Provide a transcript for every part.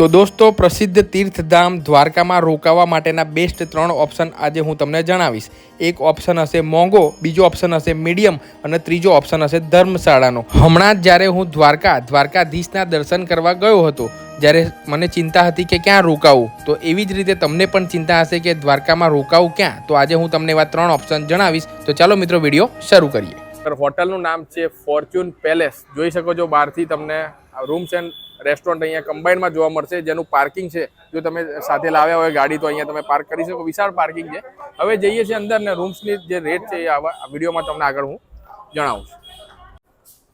તો દોસ્તો, પ્રસિદ્ધ તીર્થધામ દ્વારકામાં રોકાવા માટેના બેસ્ટ ત્રણ ઓપ્શન આજે હું તમને જણાવીશ. એક ઓપ્શન હશે મોંઘો, બીજો ઓપ્શન હશે મીડિયમ અને ત્રીજો ઓપ્શન હશે ધર્મશાળાનો. હમણાં જ જ્યારે હું દ્વારકા, દ્વારકાધીશના દર્શન કરવા ગયો હતો, જ્યારે મને ચિંતા હતી કે ક્યાં રોકાવું? તો એવી જ રીતે તમને પણ ચિંતા હશે કે દ્વારકામાં રોકાવું ક્યાં? તો આજે હું તમને એવા ત્રણ ઓપ્શન જણાવીશ. તો ચાલો મિત્રો વીડિયો શરૂ કરીએ. હોટલનું નામ છે ફોર્ચ્યુન પેલેસ જોઈ શકો છો બહારથી તમને રૂમ્સ એન્ડ રેસ્ટોરન્ટ અહીંયા કમ્બાઈનમાં જોવા મળશે, જેનું પાર્કિંગ છે. જો તમે સાથે લાવ્યા હોય ગાડી, તો અહીંયા તમે પાર્ક કરી શકો. વિશાળ પાર્કિંગ છે. હવે જઈએ છીએ અંદર ને રૂમ્સની જે રેટ છે એ આવા વિડીયોમાં તમને આગળ હું જણાવું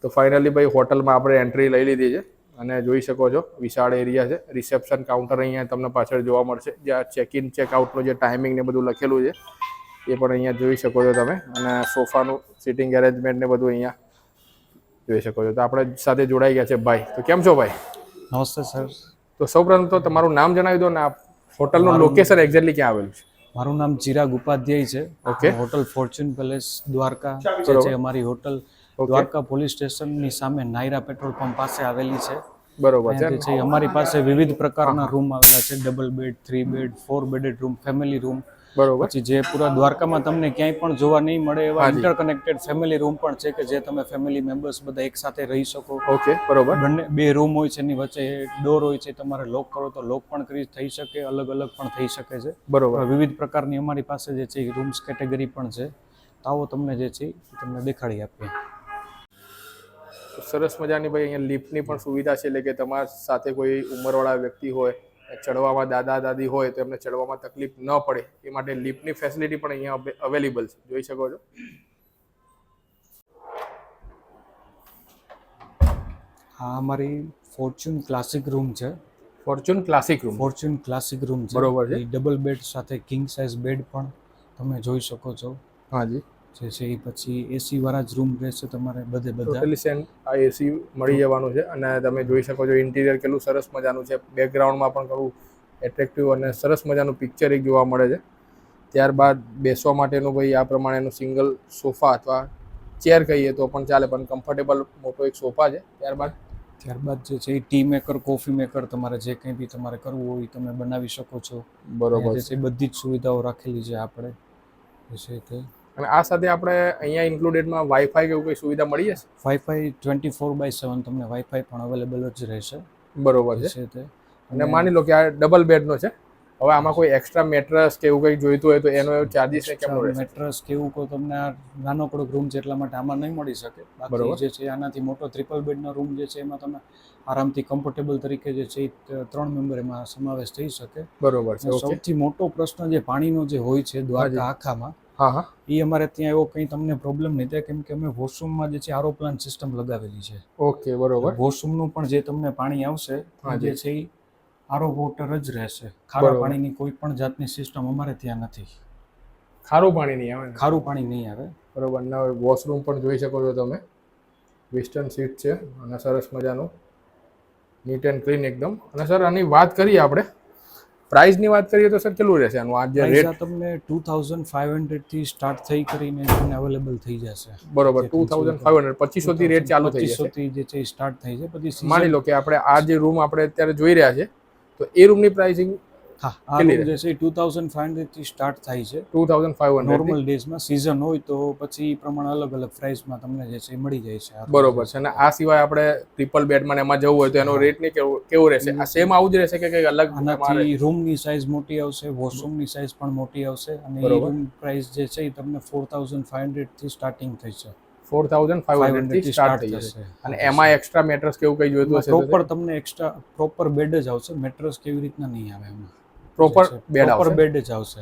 તો ફાઇનલી ભાઈ, હોટલમાં આપણે એન્ટ્રી લઈ લીધી છે. અને જોઈ શકો છો, વિશાળ એરિયા છે. રિસેપ્શન કાઉન્ટર અહીંયા તમને પાછળ જોવા મળશે. જ્યાં ચેક ઇન ચેકઆઉટનું જે ટાઈમિંગ ને બધું લખેલું છે, એ પણ અહીંયા જોઈ શકો છો તમે. અને સોફાનું સિટિંગ એરેન્જમેન્ટ ને બધું અહીંયા જોઈ શકો છો. તો આપણે સાથે જોડાઈ ગયા છે ભાઈ. તો કેમ છો ભાઈ? નમસ્તે સર. તો સૌપ્રથમ તો તમારું નામ જણાવી દો ને આ હોટલનું લોકેશન એક્ઝેક્ટલી ક્યાં આવેલું છે? મારું નામ ચિરાગ ઉપાધ્યાય છે. Okay hotel fortune palace Dwarka જે છે અમારી હોટલ. દ્વારકા પોલીસ સ્ટેશનની સામે નાયરા પેટ્રોલ પંપ પાસે આવેલી છે. બરોબર છે. અમારી પાસે વિવિધ પ્રકારના રૂમ આવેલા છે. Double bed three bed four bedded room family room બરોબર. પછી જે પૂરા દ્વારકામાં તમને ક્યાંય પણ જોવા નહીં મળે એવા ઇન્ટરકનેક્ટેડ ફેમિલી રૂમ પણ છે કે જે તમે ફેમિલી મેમ્બર્સ બધા એકસાથે રહી શકો. ઓકે બરોબર. બંને બે રૂમ હોય છે એની વચ્ચે ડોર હોય છે તમારે લોક કરો તો લોક પણ કરી થઈ શકે અલગ અલગ પણ થઈ શકે છે. બરોબર. વિવિધ પ્રકારની અમારી પાસે જે છે રૂમ્સ કેટેગરી પણ છે. તો આવો તમને જે છે તમને દેખાડી આપીએ. સરસ મજાની ભાઈ અહીંયા લિફ્ટની પણ સુવિધા છે એટલે કે તમારા સાથે કોઈ ઉંમરવાળા વ્યક્તિ હોય ચડવામાં દાદા દાદી હોય તો એમને ચડવામાં તકલીફ ન પડે. એ માટે લિફ્ટની ફેસિલિટી પણ અહીંયા અવેલેબલ છે. જોઈ શકો છો. આ અમારી ફોર્ચ્યુન ક્લાસિક રૂમ છે. Fortune classic room fortune classic room છે. બરોબર છે. ડબલ બેડ સાથે કિંગ સાઇઝ બેડ પણ તમે જોઈ શકો છો. હાજી જે. છે એ પછી એસી વાળા જ રૂમ રહેશે તમારે બધે બધા. ટોટલી સેમ આ એસી મળી જવાનું છે અને તમે જોઈ શકો છો ઇન્ટિરિયર કેટલું સરસ મજાનું છે. બેકગ્રાઉન્ડમાં પણ ઘણું એટ્રેક્ટિવ અને સરસ મજાનું પિક્ચર એક જોવા મળે છે. ત્યારબાદ બેસવા માટેનું ભાઈ આ પ્રમાણેનું સિંગલ સોફા અથવા ચેર કહીએ તો પણ ચાલે પણ કમ્ફર્ટેબલ મોટો એક સોફા છે. ત્યારબાદ? ત્યારબાદ જે છે એ ટી મેકર કોફી મેકર તમારે જે કંઈ બી તમારે કરવું હોય એ તમે બનાવી શકો છો. બરોબર છે. એ બધી જ સુવિધાઓ રાખેલી છે આપણે. જે છે તે અને આ સાથે આપણે અહીંયા ઇન્ક્લુડેડમાં વાઈફાઈ કે એવું કોઈ સુવિધા મળી જશે? Wifi twenty four by seven તમને વાઈફાઈ પણ અવેલેબલ જ રહેશે. બરોબર છે. તે. અને માની લો કે આ ડબલ બેડનો છે. હવે આમાં કોઈ એક્સ્ટ્રા મેટ્રસ કે એવું કંઈ જોઈતું હોય તો એનો ચાર્જિસ રહેશે? મેટ્રસ કે એવું કોઈ તમને આ નાનકડો રૂમ છે એટલા માટે આમાં નહીં મળી શકે. બરોબર. જે છે આનાથી મોટો ટ્રિપલ બેડનો રૂમ જે છે એમાં તમે આરામથી કમ્ફર્ટેબલ તરીકે જે છે ત્રણ મેમ્બર એમાં સમાવેશ થઈ શકે. બરોબર છે સૌથી મોટો પ્રશ્ન જે પાણીનો જે હોય છે દ્વારકા આખામાં હા હા. એ અમારે ત્યાં એવો કંઈ તમને પ્રોબ્લેમ નહીં થાય કેમ કે અમે વોશરૂમમાં જે છે આરો પ્લાન્ટ સિસ્ટમ લગાવેલી છે. ઓકે બરોબર. વોશરૂમનું પણ જે તમને પાણી આવશે જે છે એ આરો વોટર જ રહેશે. ખારા પાણીની કોઈ પણ જાતની સિસ્ટમ અમારે ત્યાં નથી. ખારું પાણી નહીં આવે ખારું પાણી નહીં આવે. બરોબર ના વોશરૂમ પણ જોઈ શકો છો તમે. વેસ્ટર્ન સીટ છે અને સરસ મજાનું. નીટ એન્ડ ક્લીન એકદમ. અને સર આની વાત કરીએ આપણે. પ્રાઇસની વાત કરીએ તો સર કેટલું રહેશે? આનું આ જે રેટ તમને ટુ થાઉઝન્ડ ફાઇવ હંડ્રેડથી સ્ટાર્ટ થઈ કરીને તમને અવેલેબલ થઈ જશે. બરોબર ટુ થાઉઝન્ડ ફાઇવ હંડ્રેડ પચીસોથી રેટ ચાલુ થઈ જશે. જે છે સ્ટાર્ટ થઈ છે. પછી માની લો કે આપણે આ જે રૂમ આપણે અત્યારે જોઈ રહ્યા છે તો એ રૂમની પ્રાઇસિંગ હા આ જે છે ટુ થાઉઝન્ડ ફાઇવ હંડ્રેડથી સ્ટાર્ટ થાય છે. Two thousand five hundred normal ડેઝમાં season હોય તો પછી એ પ્રમાણે અલગ અલગ પ્રાઇસમાં તમને જે છે મળી જાય છે બરોબર છે. અને આ સિવાય આપણે ટ્રિપલ બેડમાં એમાં જવું હોય તો એનો રેટ ને કેવું કેવું રહેશે? આ સેમ આવું જ રહેશે કે કંઈક અલગ આનાથી રૂમની સાઇઝ મોટી આવશે વોશરૂમની સાઇઝ પણ મોટી આવશે અને રૂમ પ્રાઇસ જે છે એ તમને ફોર થાઉઝન્ડ ફાઇવ હંડ્રેડથી સ્ટાર્ટિંગ થઈ છે ફોર થાઉઝન્ડ ફાઈવ 500 હંડ્રેડથી સ્ટાર્ટ થઈ જશે. અને એમાં એક્સ્ટ્રા મેટ્રસ કેવું કંઈ જોઈતું હશે પ્રોપર તમને એક્સ્ટ્રા પ્રોપર બેડ જ આવશે. મેટ્રસ કેવી રીતના નહીં આવે એમાં. પ્રોપર બેડ પ્રોપર બેડ જ આવશે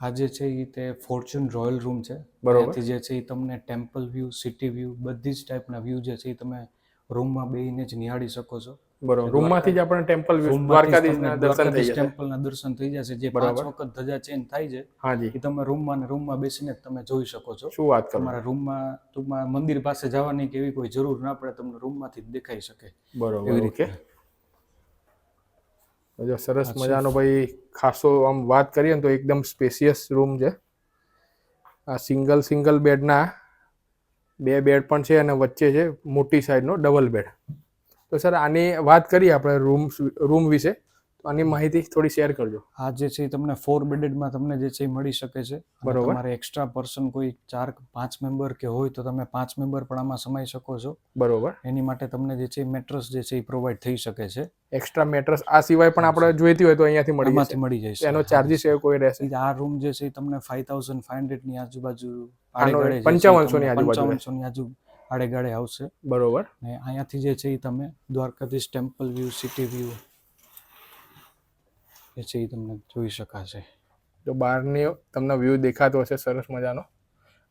આ જે છે એ તે ફોર્ચ્યુન રોયલ રૂમ છે. બરોબર. જે છે એ તમને ટેમ્પલ વ્યૂ સિટી વ્યૂ બધી જ ટાઈપના વ્યૂ જે છે એ તમે રૂમમાં બેહીને જ નિહાળી શકો છો. બરોબર. રૂમમાંથી જ આપણે ટેમ્પલ દ્વારકાધીશના દર્શન થઈ જશે. ટેમ્પલના દર્શન થઈ જશે. જે પાંચ વખત ધજા ચેન્જ થાય છે હાજી એ તમે રૂમમાં ને રૂમમાં બેસીને તમે જોઈ શકો છો. શું વાત કરો? તમારા રૂમમાં ટૂંકમાં મંદિર પાસે જવાની કે એવી કોઈ જરૂર ના પડે તમને રૂમમાંથી જ દેખાઈ શકે. બરોબર એવી રીતે. જો સરસ મજાનો ભાઈ ખાસો આમ વાત કરીએ ને તો એકદમ સ્પેશિયસ રૂમ છે. આ સિંગલ સિંગલ બેડના બે બેડ પણ છે અને વચ્ચે છે મોટી સાઈડનો ડબલ બેડ તો સર આની વાત કરીએ આપણે રૂમ રૂમ વિશે. તો આની માહિતી થોડી શેર કરજો. આ જે છે એ તમને ફોર બેડેડમાં તમને જે છે એ મળી શકે છે. બરોબર. તમારે એક્સ્ટ્રા પર્સન કોઈ ચાર પાંચ મેમ્બર કે હોય તો તમે પાંચ મેમ્બર પણ આમાં સમાઈ શકો છો. બરોબર. એની માટે તમને જે છે મેટ્રસ જે છે એ પ્રોવાઈડ થઈ શકે છે. એક્સ્ટ્રા મેટ્રસ આ સિવાય પણ આપણે જોઈતી હોય તો અહીંયાથી મળી જશે. મળી જાય એનો ચાર્જીસ એવો કોઈ રહેશે આ રૂમ જે છે તમને 5500 ની આજુબાજુ એ 5500 ની આજુબાજુ 5500 ની આજુ આડેગાળે આવશે. બરોબર. ને અહીંયાથી જે છે એ તમે Dwarkadhish temple view city view જે છે એ તમને જોઈ શકાશે. જો બહારની તમને વ્યૂ દેખાતો હશે સરસ મજાનો.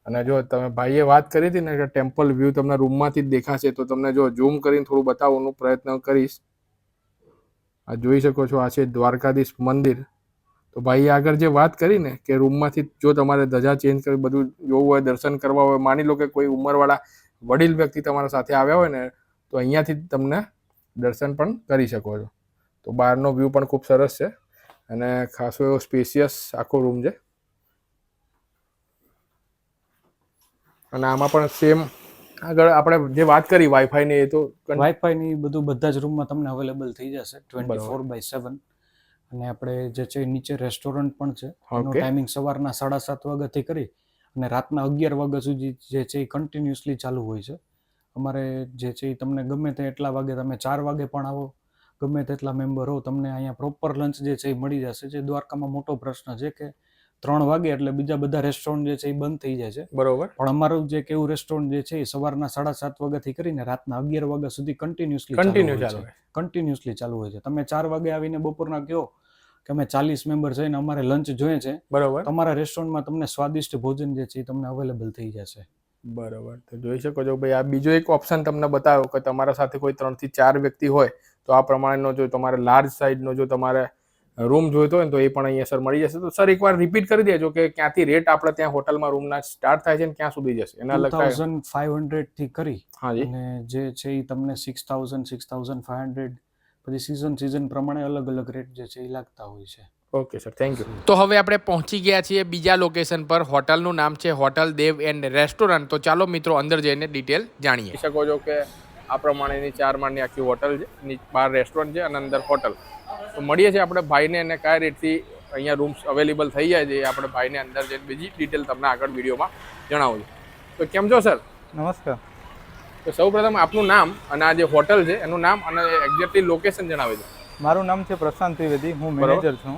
અને જો તમે ભાઈએ વાત કરી હતી ને કે ટેમ્પલ વ્યૂ તમને રૂમમાંથી જ દેખાશે તો તમને જો ઝૂમ કરીને થોડું બતાવવાનો પ્રયત્ન કરીશ આ જોઈ શકો છો, આ છે દ્વારકાધીશ મંદિર. તો ભાઈ આગળ જે વાત કરી ને કે રૂમમાંથી જો તમારે ધજા ચેન્જ કરી બધું જોવું હોય, દર્શન કરવા હોય, માની લો કે કોઈ ઉંમરવાળા વડીલ વ્યક્તિ તમારા સાથે આવ્યા હોય ને, તો અહીંયાથી તમને દર્શન પણ કરી શકો છો. તો બહારનો વ્યૂ પણ ખૂબ સરસ છે. અને ખાસો એવો સ્પેશિયસ આખો રૂમ છે. અને આમાં પણ સેમ આગળ આપણે જે વાત કરી વાઈફાઈની એ તો કન- વાઈફાઈ ની બધું બધા જ રૂમમાં તમને અવેલેબલ થઈ જશે ટ્વેન્ટી ફોર બાય સેવન અને આપણે જે છે નીચે રેસ્ટોરન્ટ પણ છે. એનો ટાઈમિંગ સવારના સાડા સાત વાગ્યાથી કરી અને રાતના અગિયાર વાગ્યા સુધી જે છે એ કન્ટિન્યુઅસલી ચાલુ હોય છે. અમારે જે છે એ તમને ગમે તે એટલા વાગે તમે ચાર વાગે પણ આવો ગમે તેટલા મેમ્બર હો તમને અહીંયા પ્રોપર લંચ જે છે એ મળી જશે. જે દ્વારકામાં મોટો પ્રશ્ન છે કે ત્રણ વાગે એટલે બીજા બધા રેસ્ટોરન્ટ જે છે એ બંધ થઈ જાય છે. બરોબર. પણ અમારું જે કેવું રેસ્ટોરન્ટ જે છે એ સવારના સાડા સાત વાગ્યાથી કરીને રાતના અગિયાર વાગ્યા સુધી કન્ટિન્યુઅસલી કન્ટિન્યુ ચાલુ. કન્ટિન્યુઅસલી ચાલુ હોય છે. તમે ચાર વાગે આવીને બપોરના કહો કે અમે ચાલીસ મેમ્બર છે ને અમારે લંચ જોઈએ છે બરોબર. તમારા રેસ્ટોરન્ટમાં તમને સ્વાદિષ્ટ ભોજન જે છે એ તમને અવેલેબલ થઈ જશે. બરોબર. તો જોઈ શકો છો ભાઈ આ બીજો એક ઓપ્શન તમને બતાવ્યો કે તમારા સાથે કોઈ ત્રણથી ચાર વ્યક્તિ હોય તો આ પ્રમાણેનો જો તમારે લાર્જ સાઇઝનો જો તમારે રૂમ જોઈતો હોય ને તો એ પણ અહીંયા સર મળી જશે. તો સર એકવાર રિપીટ કરી દેજો કે ક્યાંથી રેટ આપણે ત્યાં હોટલમાં રૂમના સ્ટાર્ટ થાય છે ને ક્યાં સુધી જશે. એના લગતા ફાઈવ હંડ્રેડથી કરી હાજી અને જે છે એ તમને six thousand six thousand five hundred પછી સિઝન સિઝન પ્રમાણે અલગ અલગ રેટ જે છે એ લાગતા હોય છે. ઓકે સર થેન્ક યુ તો હવે આપણે પહોંચી ગયા છીએ બીજા લોકેશન પર. હોટલનું નામ છે હોટલ દેવ એન્ડ રેસ્ટોરન્ટ તો ચાલો મિત્રો અંદર જઈને ડિટેલ જાણીએ. શકો છો કે આ પ્રમાણેની ચાર માળની આખી હોટલ છે. બહાર રેસ્ટોરન્ટ છે અને અંદર હોટલ તો મળીએ છીએ આપણે ભાઈને અને કયા રેટથી અહીંયા રૂમ્સ અવેલેબલ થઈ જાય છે એ આપણે ભાઈને અંદર જઈને બીજી ડિટેલ તમને આગળ વિડીયોમાં જણાવું છું. તો કેમ છો સર નમસ્કાર. તો સૌપ્રથમ આપનું નામ અને આ જે હોટલ છે એનું નામ અને એક્ઝેક્ટલી લોકેશન જણાવે છે મારું નામ છે પ્રશાંત ત્રિવેદી. હું. મેનેજર છું.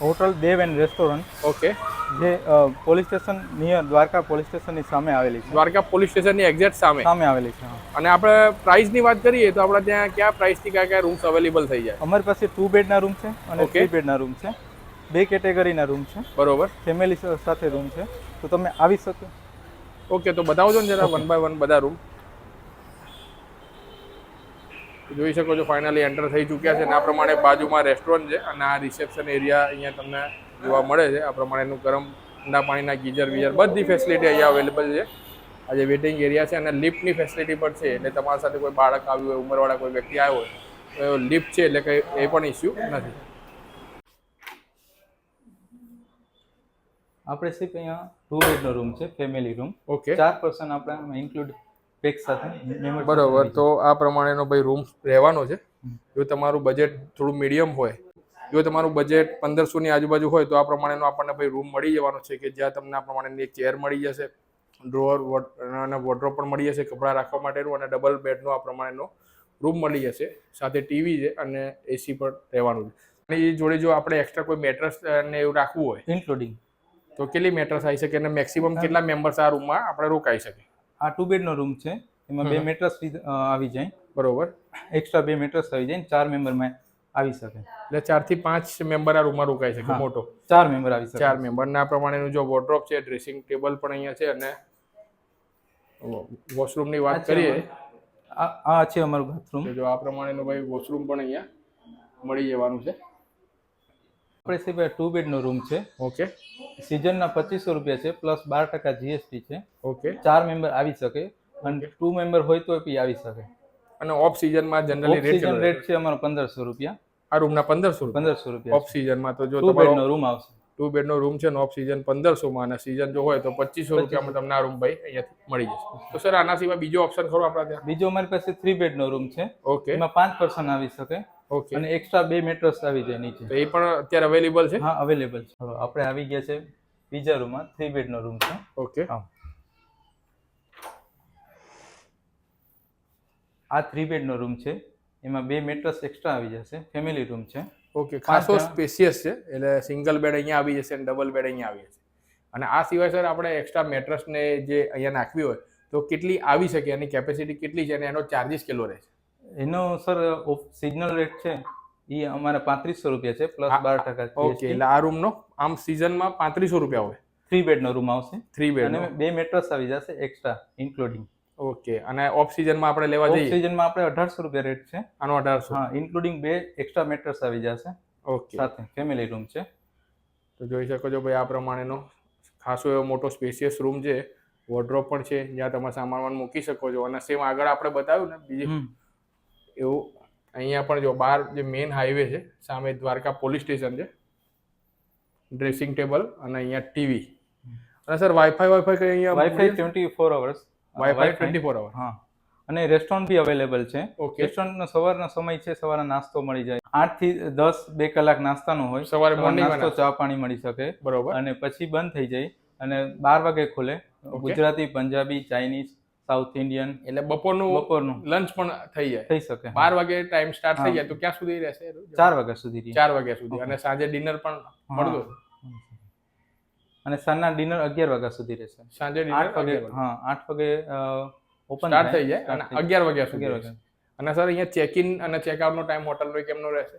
Hotel Dev and restaurant. Okay. જે police station near Dwarka police સ્ટેશનની સામે આવેલી છે. દ્વારકા પોલીસ સ્ટેશનની એક્ઝેક્ટ સામે. સામે આવેલી છે અને આપણે પ્રાઇસની વાત કરીએ તો આપણે ત્યાં કયા પ્રાઇસથી કયા કયા રૂમ્સ અવેલેબલ થઈ જાય? અમારી પાસે ટુ બેડના રૂમ છે અને. થ્રી બેડના રૂમ છે. બે કેટેગરીના રૂમ છે. બરોબર. ફેમિલી સાથે રૂમ છે. તો તમે આવી શકો. ઓકે તો બતાવજો ને જરા વન બાય વન બધા રૂમ જોઈ શકો છો ફાઇનલી એન્ટર થઈ ચૂક્યા છે અને આ પ્રમાણે બાજુમાં રેસ્ટોરન્ટ છે અને આ રિસેપ્શન એરિયા અહીંયા તમને જોવા મળે છે. આ પ્રમાણેનું ગરમ ઠંડા પાણીના ગીઝર બીઝર બધી ફેસિલિટી અહીંયા અવેલેબલ છે. આજે વેટિંગ એરિયા છે અને લિફ્ટની ફેસિલિટી પણ છે. એટલે તમારા સાથે કોઈ બાળક આવ્યું હોય ઉંમરવાળા કોઈ વ્યક્તિ આવ્યો હોય તો લિફ્ટ છે એટલે કંઈ એ પણ ઇસ્યુ નથી. આપણે સિર્ફ અહીંયા ટુ બેડનો રૂમ છે ફેમિલી રૂમ ઓકે ચાર પર્સન આપણે ઇન્ક્લુડ પેક સાથે બરોબર તો આ પ્રમાણેનો ભાઈ રૂમ રહેવાનો છે. જો તમારું બજેટ થોડું મીડિયમ હોય જો તમારું બજેટ પંદરસોની આજુબાજુ હોય તો આ પ્રમાણેનો આપણને ભાઈ રૂમ મળી જવાનો છે કે જ્યાં તમને આ પ્રમાણેની એક ચેર મળી જશે ડ્રોઅર અને વોર્ડ્રોપ પણ મળી જશે કપડાં રાખવા માટેનું અને ડબલ બેડનો આ પ્રમાણેનો રૂમ મળી જશે. સાથે ટીવી છે અને એસી પણ રહેવાનું છે. અને એ જોડે જો આપણે એક્સ્ટ્રા કોઈ મેટ્રસ ને એવું રાખવું હોય ઇન્ક્લુડિંગ તો કેટલી મેટ્રસ આવી શકે અને મેક્સિમમ કેટલા મેમ્બર્સ આ રૂમમાં આપણે રોકાઈ શકે? આ ટુ બેડનો રૂમ છે. એમાં બે મેટ્રસ આવી જાય. બરોબર. એક્સ્ટ્રા બે મેટ્રસ આવી જાય ચાર મેમ્બરમાં આવી શકે. એટલે ચારથી પાંચ મેમ્બર આ રૂમમાં રોકાઈ શકે મોટો. ચાર મેમ્બર આવી શકે. ચાર મેમ્બર ના પ્રમાણેનું જો વોર્ડ્રોપ છે ડ્રેસિંગ ટેબલ પણ અહીંયા છે અને વોશરૂમની વાત કરીએ. આ છે અમારું બાથરૂમ જો આ પ્રમાણેનું ભાઈ વોશરૂમ પણ અહીંયા મળી જવાનું છે. આપણે સિવાય ટુ બેડનો રૂમ છે. ઓકે. સિઝનના પચીસો રૂપિયા છે પ્લસ બાર ટકા જીએસટી છે. ઓકે. ચાર મેમ્બર આવી શકે અને ટુ મેમ્બર હોય તો બી આવી શકે. અને ઓફ સિઝનમાં જનરલી રેટ રેટ છે અમારો પંદરસો રૂપિયા. આ રૂમના પંદરસો પંદરસો રૂપિયા ઓફ સિઝનમાં તો જો તમારો રૂમ આવશે. ટુ બેડનો રૂમ છે ને ઓફ સિઝન પંદરસોમાં અને સિઝન જો હોય તો પચીસો રૂપિયામાં તમને આ રૂમ ભાઈ અહીંયા મળી જશે. તો સર આના સિવાય બીજો ઓપ્શન ખરો આપણા ત્યાં? બીજો અમારી પાસે થ્રી બેડનો રૂમ છે. ઓકે. એમાં પાંચ પર્સન આવી શકે. ઓકે અને એક્સ્ટ્રા બે મેટ્રસ આવી જાય નીચે. તો એ પણ અત્યારે અવેલેબલ છે? હા અવેલેબલ છે. હવે આપણે આવી ગયા છે બીજા રૂમમાં. થ્રી બેડનો રૂમ છે. ઓકે હા. આ થ્રી બેડનો રૂમ છે. એમાં બે મેટ્રસ એક્સ્ટ્રા આવી જશે. ફેમિલી રૂમ છે. ઓકે ખાસો સ્પેશિયસ છે. એટલે સિંગલ બેડ અહીંયા આવી જશે અને ડબલ બેડ અહીંયા આવી જશે. અને આ સિવાય સર આપણે એક્સ્ટ્રા મેટ્રસને જે અહીંયા નાખવી હોય તો કેટલી આવી શકે? એની કેપેસિટી કેટલી છે? અને એનો ચાર્જિસ કેટલો રહેશે એનો સર સિઝનલ રેટ છે એ અમારે પાંત્રીસો રૂપિયા છે પ્લસ બાર ટકા ઓકે એટલે આ રૂમનો આમ સિઝનમાં પાંત્રીસો રૂપિયા હોય? થ્રી બેડનો રૂમ આવશે. થ્રી બેડ અને બે મેટ્રસ આવી જશે એક્સ્ટ્રા ઇન્ક્લુડિંગ ઓકે અને ઓફ સિઝનમાં આપણે લેવા જઈએ? સિઝનમાં આપણે અઢારસો રૂપિયા રેટ છે. આનો અઢારસો. હા ઇન્ક્લુડિંગ બે એક્સ્ટ્રા મેટ્રસ આવી જશે. ઓકે. સાથે ફેમિલી રૂમ છે. તો જોઈ શકો છો ભાઈ આ પ્રમાણેનો ખાસો એવો મોટો સ્પેસિયસ રૂમ છે. વોર્ડ્રોપ પણ છે જ્યાં તમે સામાન મૂકી શકો છો. અને સેમ આગળ આપણે બતાવ્યું ને બીજી. એવું અહીંયા પણ જો બહાર જે મેઇન હાઈવે છે સામે દ્વારકા પોલીસ સ્ટેશન છે. ડ્રેસિંગ ટેબલ અને અહીંયા ટીવી અને સર વાઈફાઈ વાઈફાઈ કઈ અહીંયા wifi twenty four hours wifi twenty four hour હા. અને રેસ્ટોરન્ટ બી અવેલેબલ છે. રેસ્ટોરન્ટનો સવારનો સમય છે સવારના નાસ્તો મળી જાય. આઠથી દસ બે કલાક નાસ્તાનો હોય. સવારે સવારે નાસ્તો ચા પાણી મળી શકે. બરોબર. અને પછી બંધ થઈ જાય. અને બાર વાગે ખુલે. Gujarati Punjabi Chinese south Indian એટલે બપોરનું બપોરનું. લંચ પણ થઈ જાય. થઈ શકે બાર વાગે ટાઈમ સ્ટાર્ટ થઈ જાય તો ક્યાં સુધી રહેશે? ચાર વાગ્યા સુધી ચાર વાગ્યા સુધી. અને સાંજે ડિનર પણ. મળતું અને સાંજના ડિનર અગિયાર વાગ્યા સુધી રહેશે. સાંજે આઠ વાગે હા આઠ વાગે ઓપન સ્ટાર્ટ થઈ જાય અને અગિયાર વાગ્યા સુધી રહેશે. અને સર અહીંયા ચેક ઇન અને ચેકઆઉટ નો ટાઈમ હોટલનો કેમનો રહેશે?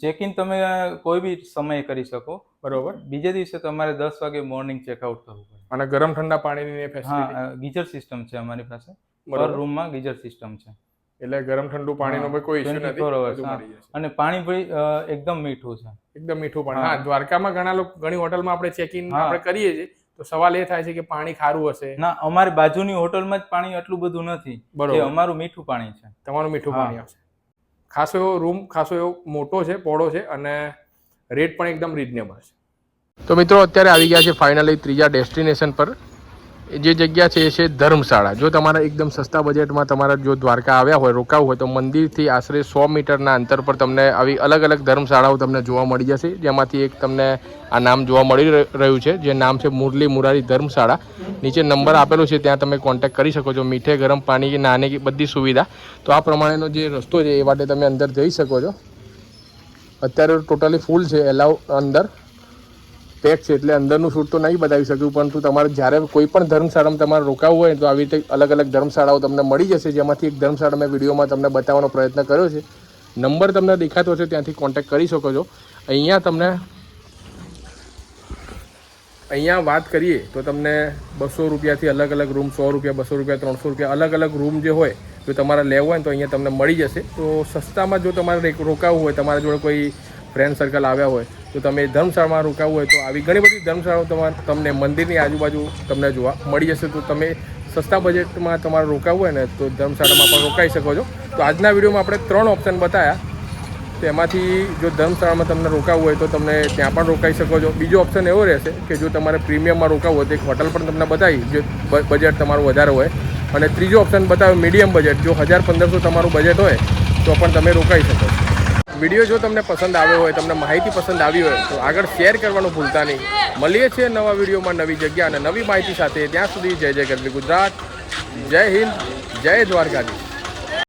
ચેક ઇન તમે કોઈ બી સમયે કરી શકો. બરોબર? બીજે દિવસે તમારે દસ વાગે મોર્નિંગ ચેકઆઉટ કરવું પડે. અને ગરમ ઠંડા પાણીની ફેસિલિટી ગીઝર સિસ્ટમ છે અમારી પાસે. પર રૂમમાં ગીઝર સિસ્ટમ છે. એટલે ગરમ ઠંડુ પાણીનો કોઈ ઇશ્યુ નથી અને પાણી ભાઈ એકદમ મીઠું છે. એકદમ મીઠું પાણી. હા. દ્વારકામાં ઘણા લોકો ઘણી હોટલમાં આપણે ચેક ઇન. આપણે કરીએ છીએ તો સવાલ એ થાય છે કે પાણી ખારું હશે? ના અમારી બાજુની હોટલમાં જ પાણી આટલું બધું નથી. બરોબર. અમારું મીઠું પાણી છે. તમારું મીઠું પાણી આવશે. ખાસો એવો રૂમ ખાસો એવો મોટો છે પોળો છે અને રેટ પણ એકદમ રિઝનેબલ છે. તો મિત્રો, અત્યારે આવી ગયા છે ફાઇનલી ત્રીજા ડેસ્ટિનેશન પર. જે જગ્યા છે એ છે ધર્મશાળા. જો તમારા એકદમ સસ્તા બજેટમાં તમારા જો દ્વારકા આવ્યા હોય, રોકાવું હોય, તો મંદિરથી આશરે સો મીટરના અંતર પર તમને આવી અલગ અલગ ધર્મશાળાઓ તમને જોવા મળી જશે. જેમાંથી એક તમને આ નામ જોવા મળી રહ- રહ્યું છે, જે નામ છે મુરલી મુરારી ધર્મશાળા. નીચે નંબર આપેલો છે, ત્યાં તમે કોન્ટેક્ટ કરી શકો છો, મીઠે ગરમ પાણી નાની બધી સુવિધા. તો આ પ્રમાણેનો જે રસ્તો છે, એ માટે તમે અંદર જઈ શકો છો. અત્યારે ટોટલી ફૂલ છે એલાવ અંદર. પેક છે એટલે અંદરનું શૂટ તો નહીં બતાવી શક્યું પરંતુ તમારે જ્યારે કોઈ પણ ધર્મશાળામાં તમારે રોકાવું હોય તો આવી રીતે અલગ અલગ ધર્મશાળાઓ તમને મળી જશે, જેમાંથી એક ધર્મશાળા મેં વિડીયોમાં તમને બતાવવાનો પ્રયત્ન કર્યો છે. નંબર તમને દેખાતો છે ત્યાંથી કોન્ટેક્ટ કરી શકો છો. અહીંયા તમને, અહીંયા વાત કરીએ તો તમને બસો રૂપિયાથી અલગ અલગ રૂમ સો રૂપિયા, બસો રૂપિયા, ત્રણસો રૂપિયા અલગ અલગ રૂમ જે હોય જો તમારે લેવું હોય તો અહીંયા તમને મળી જશે. તો સસ્તામાં જો તમારે રોકાવું હોય, તમારા જોડે કોઈ ફ્રેન્ડ સર્કલ આવ્યા હોય, તો તમે ધર્મશાળામાં રોકાવું હોય, તો આવી ઘણી બધી ધર્મશાળાઓ તમારે તમને મંદિરની આજુબાજુ તમને જોવા મળી જશે. તો તમે સસ્તા બજેટમાં તમારે રોકાવું હોય ને, તો ધર્મશાળામાં પણ રોકાઈ શકો છો. તો આજના વિડીયોમાં આપણે ત્રણ ઓપ્શન બતાવ્યા તો એમાંથી જો ધર્મશાળામાં તમને રોકાવું હોય, તો તમને ત્યાં પણ રોકાઈ શકો છો. બીજો ઓપ્શન એવો રહેશે કે જો તમારે પ્રીમિયમમાં રોકાવું હોય, તો એક હોટલ પણ તમને બતાવી, જો બજેટ તમારું વધારે હોય. અને ત્રીજો ઓપ્શન બતાવ્યો મીડિયમ બજેટ જો હજાર પંદરસો તમારું બજેટ હોય, તો પણ તમે રોકાઈ શકો વીડિયો જો તમને પસંદ આવ્યો હોય, તમને માહિતી પસંદ આવી હોય, તો આગળ શેર કરવાનું ભૂલતા નહીં. મળીએ છીએ નવા વિડીયોમાં નવી જગ્યા અને નવી માહિતી સાથે. ત્યાં સુધી જય જય ગરવી ગુજરાત. જય હિન્દ. જય દ્વારકાધીશ.